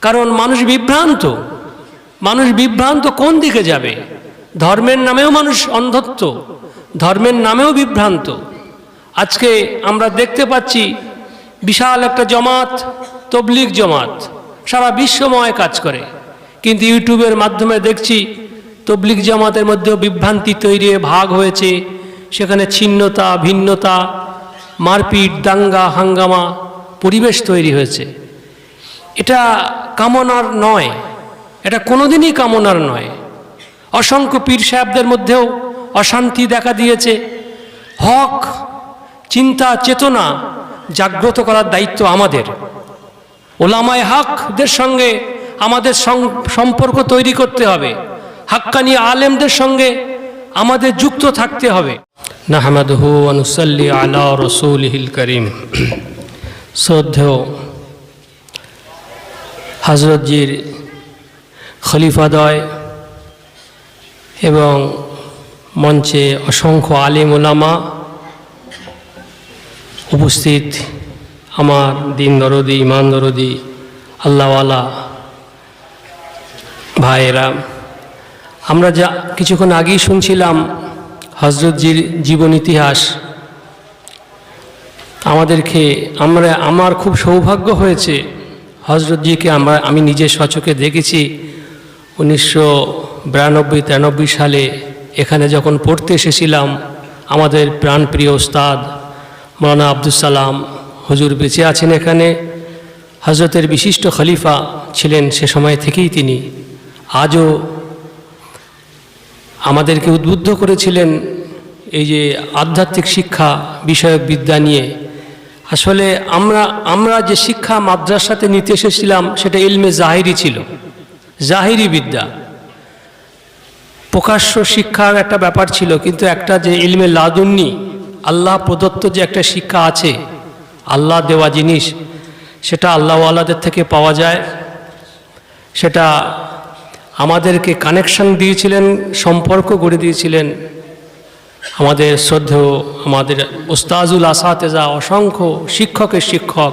কারণ মানুষ বিভ্রান্ত। মানুষ বিভ্রান্ত কোন দিকে যাবে? ধর্মের নামেও মানুষ অন্ধত্ব, ধর্মের নামেও বিভ্রান্ত। আজকে আমরা দেখতে পাচ্ছি বিশাল একটা জমাত, তবলিগ জমাত, সারা বিশ্বময় কাজ করে। কিন্তু ইউটিউবের মাধ্যমে দেখছি তবলিগ জামাতের মধ্যেও বিভ্রান্তি তৈরি ভাগ হয়েছে। সেখানে ছিন্নতা, ভিন্নতা, মারপিট, দাঙ্গা, হাঙ্গামা পরিবেশ তৈরি হয়েছে। এটা কামনার নয়। এটা কোনোদিনই কামনার নয়। অসংখ্য পীর সাহেবদের মধ্যেও অশান্তি দেখা দিয়েছে। হক, চিন্তা, চেতনা জাগ্রত করার দায়িত্ব আমাদের। ওলামায় হকদের সঙ্গে আমাদের সম্পর্ক তৈরি করতে হবে। হাক্কানি আলেমদের সঙ্গে আমাদের যুক্ত থাকতে হবে। নাহমাদহু আনুসাল্লি আলা রসুলহিল করিম। শ্রদ্ধেয় হজরতজির খলিফাদয় এবং মঞ্চে অসংখ্য আলিম ওলামা উপস্থিত আমার দিন দরদি, ইমান দরদি, আল্লাহওয়ালা ভাইয়েরা। আমরা যা কিছুক্ষণ আগেই শুনছিলাম হজরতজির জীবন ইতিহাস, আমাদেরকে আমরা, আমার খুব সৌভাগ্য হয়েছে হজরতজিকে আমরা, আমি নিজে সচকে দেখেছি, উনিশশো বিরানব্বই তিরানব্বই সালে এখানে যখন পড়তে এসেছিলাম, আমাদের প্রাণপ্রিয় ওস্তাদ মৌলানা আব্দুল সালাম হুজুর বেঁচে আছেন এখানে। হজরতের বিশিষ্ট খলিফা ছিলেন সে সময় থেকেই তিনি। আজও আমাদেরকে উদ্বুদ্ধ করেছিলেন এই যে আধ্যাত্মিক শিক্ষা বিষয়ক বিদ্যা নিয়ে। আসলে আমরা আমরা যে শিক্ষা মাদ্রাসাতে নিতে এসেছিলাম, সেটা ইলমে জাহিরি ছিল, জাহিরি বিদ্যা। প্রকাশ্য শিক্ষার একটা ব্যাপার ছিল, কিন্তু একটা যে ইলমে লাদুন্নি, আল্লাহ প্রদত্ত যে একটা শিক্ষা আছে, আল্লাহ দেওয়া জিনিস, সেটা আল্লাহওয়ালাদের থেকে পাওয়া যায়। সেটা আমাদেরকে কানেকশন দিয়েছিলেন, সম্পর্ক গড়ে দিয়েছিলেন। আমাদের শ্রদ্ধেয় আমাদের ওস্তাজুল আসাতেজা অসংখ্য শিক্ষকের শিক্ষক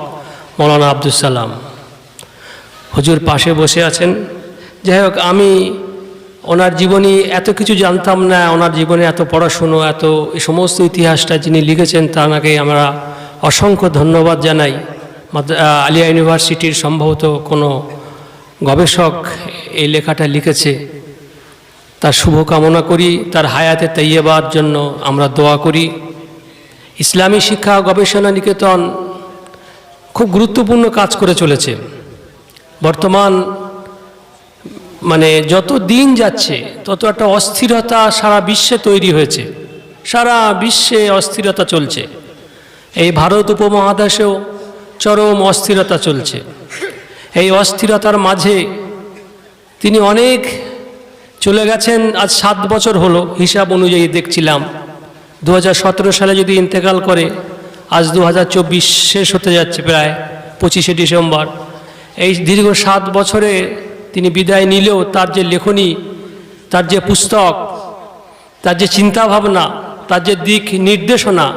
মৌলানা আব্দুল সালাম। হুজুর পাশে বসে আছেন। যাই হোক, আমি ওনার জীবনী এত কিছু জানতাম না, ওনার জীবনে এত পড়াশুনো, এত এই সমস্ত ইতিহাসটা যিনি লিখেছেন তাকে আমরা অসংখ্য ধন্যবাদ জানাই। আলিয়া ইউনিভার্সিটির সম্ভবত কোনো গবেষক এই লেখাটা লিখেছে। তার শুভ কামনা করি, তার হায়াতে তৈয়বার জন্য আমরা দোয়া করি। ইসলামী শিক্ষা, গবেষণা, নিকেতন খুব গুরুত্বপূর্ণ কাজ করে চলেছে। বর্তমান মানে যত দিন যাচ্ছে, তত একটা অস্থিরতা সারা বিশ্বে তৈরি হয়েছে। সারা বিশ্বে অস্থিরতা চলছে। এই ভারত উপমহাদেশেও চরম অস্থিরতা চলছে। এই অস্থিরতার মাঝে তিনি অনেক চলে গেছেন, আজ সাত বছর হলো, হিসাব অনুযায়ী দেখছিলাম। দু হাজার সতেরো সালে যদি ইন্তেকাল করে, আজ দু হাজার চব্বিশ শেষ হতে যাচ্ছে প্রায় পঁচিশে ডিসেম্বর। এই দীর্ঘ সাত বছরে তিনি বিদায় নিলেও তার যে লেখনী, তার যে পুস্তক, তার যে চিন্তাভাবনা, তার যে দিক নির্দেশনা,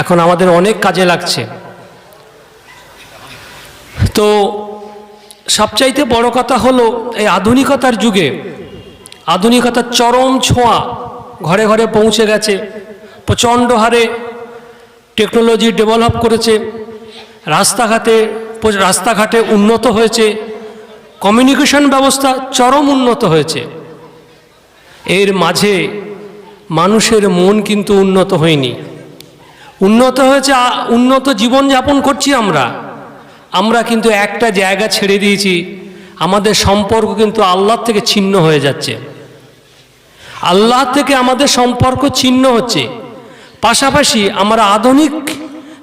এখন আমাদের অনেক কাজে লাগছে। তো সবচাইতে বড় কথা হলো, এই আধুনিকতার যুগে আধুনিকতার চরম ছোঁয়া ঘরে ঘরে পৌঁছে গেছে, প্রচণ্ড হারে টেকনোলজি ডেভেলপ করেছে, রাস্তাঘাটে রাস্তাঘাটে উন্নত হয়েছে কমিউনিকেশন ব্যবস্থা চরম উন্নত হয়েছে। এর মাঝে মানুষের মন কিন্তু উন্নত হয়নি। উন্নত হয়েছে উন্নত জীবনযাপন করছি আমরা। আমরা কিন্তু একটা জায়গা ছেড়ে দিয়েছি, আমাদের সম্পর্ক কিন্তু আল্লাহ থেকে ছিন্ন হয়ে যাচ্ছে। আল্লাহ থেকে আমাদের সম্পর্ক ছিন্ন হচ্ছে। পাশাপাশি আমরা আধুনিক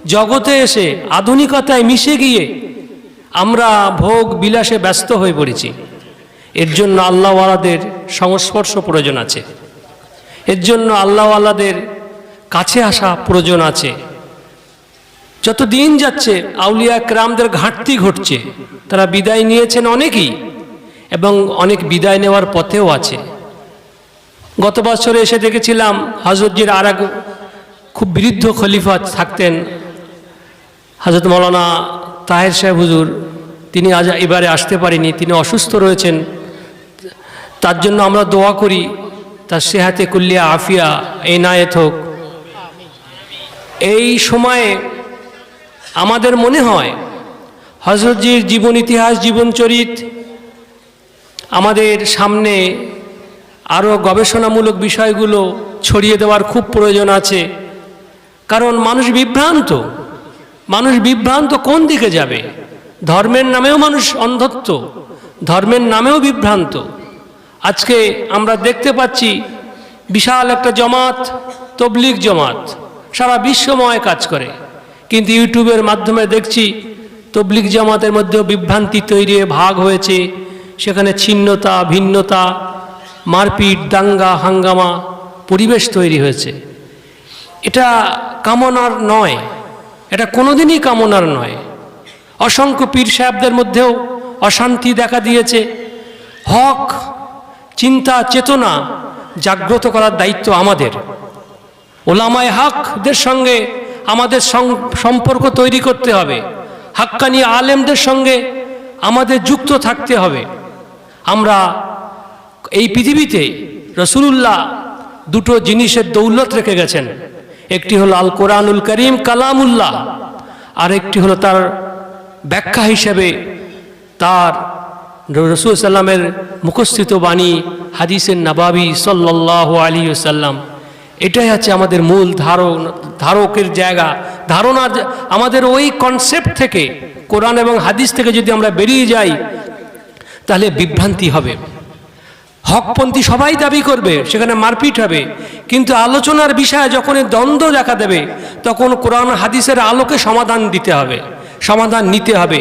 জগতে এসে আধুনিকতায় মিশে গিয়ে আমরা ভোগ বিলাসে ব্যস্ত হয়ে পড়েছি। এর জন্য আল্লাহওয়ালাদের সংস্পর্শ প্রয়োজন আছে। এর জন্য আল্লাহওয়ালাদের কাছে আসা প্রয়োজন আছে। যত দিন যাচ্ছে আউলিয়া ক্রামদের ঘাটতি ঘটছে, তারা বিদায় নিয়েছেন অনেকেই এবং অনেক বিদায় নেওয়ার পথেও আছে। গত বছরে এসে দেখেছিলাম হজরতজির আর এক খুব বৃদ্ধ খলিফা থাকতেন। হজরত মৌলানা তাহের সাহেব হুজুর, তিনি আজ এবারে আসতে পারেনি, তিনি অসুস্থ রয়েছেন। তার জন্য আমরা দোয়া করি, তার সেহাতে কুল্লিয়া আফিয়া, এনায়েত হোক। এই সময়ে আমাদের মনে হয়, হজরতজির জীবন ইতিহাস জীবনচরিত আমাদের সামনে আরও গবেষণামূলক বিষয়গুলো ছড়িয়ে দেওয়ার খুব প্রয়োজন আছে। কারণ মানুষ বিভ্রান্ত। মানুষ বিভ্রান্ত কোন দিকে যাবে? ধর্মের নামেও মানুষ অন্ধত্ব। ধর্মের নামেও বিভ্রান্ত। আজকে আমরা দেখতে পাচ্ছি বিশাল একটা জমাত, তবলিগ জমাত। সারা বিশ্বময় কাজ করে। কিন্তু ইউটিউবের মাধ্যমে দেখছি তবলিগ জামাতের মধ্যেও বিভ্রান্তি তৈরি ভাগ হয়েছে। সেখানে ছিন্নতা, ভিন্নতা মারপিট, দাঙ্গা, হাঙ্গামা পরিবেশ তৈরি হয়েছে। এটা কামনার নয়। এটা কোনোদিনই কামনার নয়। অসংখ্য পীর সাহেবদের মধ্যেও অশান্তি দেখা দিয়েছে। হক, চিন্তা, চেতনা জাগ্রত করার দায়িত্ব আমাদের। ওলামায় হকদের সঙ্গে আমাদের সম্পর্ক তৈরি করতে হবে। হাক্কানি আলেমদের সঙ্গে আমাদের যুক্ত থাকতে হবে। আমরা এই পৃথিবীতে রসুলুল্লাহ দুটো জিনিসের দৌলত রেখে গেছেন। একটি হলো আল কোরআনুল করিম কালামুল্লাহ আর একটি হলো তার ব্যাখ্যা হিসেবে তার রসুল সাল্লামের মুখস্থিত বাণী হাদিসের নবাবি সাল্লাহ আলী সাল্লাম এটাই হচ্ছে আমাদের মূল ধারণ, ধারকের জায়গা। ধারণার জা- আমাদের ওই কনসেপ্ট থেকে, কোরআন এবং হাদিস থেকে যদি আমরা বেরিয়ে যাই, তাহলে বিভ্রান্তি হবে। হকপন্থী সবাই দাবি করবে, সেখানে মারপিট হবে। কিন্তু আলোচনার বিষয়ে যখন দ্বন্দ্ব দেখা দেবে, তখন কোরআন হাদিসের আলোকে সমাধান দিতে হবে, সমাধান নিতে হবে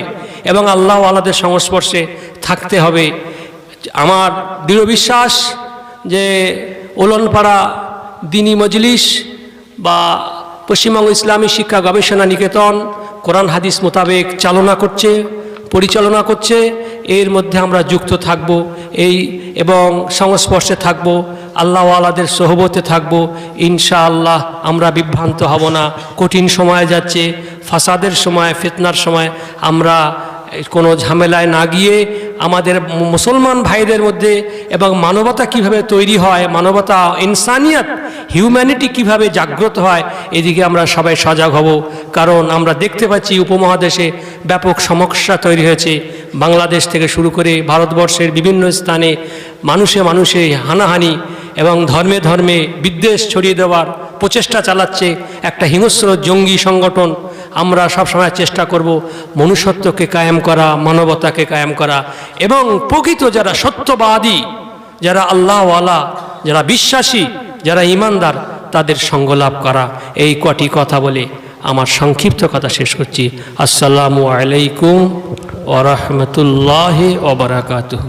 এবং আল্লাহ আলাদের সংস্পর্শে থাকতে হবে। আমার দৃঢ় বিশ্বাস যে ওলনপাড়া দিনী মজলিস বা পশ্চিমবঙ্গ ইসলামী শিক্ষা গবেষণা নিকেতন কোরআন হাদিস মোতাবেক চালনা করছে, পরিচালনা করছে, এর মধ্যে আমরা যুক্ত থাকব। এই এবং সংস্পর্শে থাকব, আল্লাহওয়ালাদের সহবতে থাকব। ইনশা আল্লাহ আমরা বিভ্রান্ত হব না। কঠিন সময় যাচ্ছে, ফাসাদের সময়, ফিতনার সময় আমরা কোনো ঝামেলায় না গিয়ে আমাদের মুসলমান ভাইদের মধ্যে এবং মানবতা কীভাবে তৈরি হয়, মানবতা, ইনসানিয়াত হিউম্যানিটি কীভাবে জাগ্রত হয়, এদিকে আমরা সবাই সজাগ হব। কারণ আমরা দেখতে পাচ্ছি উপমহাদেশে ব্যাপক সমস্যা তৈরি হয়েছে। বাংলাদেশ থেকে শুরু করে ভারতবর্ষের বিভিন্ন স্থানে মানুষে মানুষে হানাহানি এবং ধর্মে ধর্মে বিদ্বেষ ছড়িয়ে দেওয়ার প্রচেষ্টা চালাচ্ছে একটা হিংস্র জঙ্গি সংগঠন। আমরা সবসময় চেষ্টা করব মনুষ্যত্বকে কায়েম করা, মানবতাকে কায়েম করা এবং প্রকৃত যারা সত্যবাদী, যারা আল্লাহওয়ালা, যারা বিশ্বাসী, যারা ইমানদার, তাদের সঙ্গলাভ করা। এই কটি কথা বলে আমার সংক্ষিপ্ত কথা শেষ করছি। আসসালামু আলাইকুম ওরহমতুল্লাহ ওবরাকাতুহ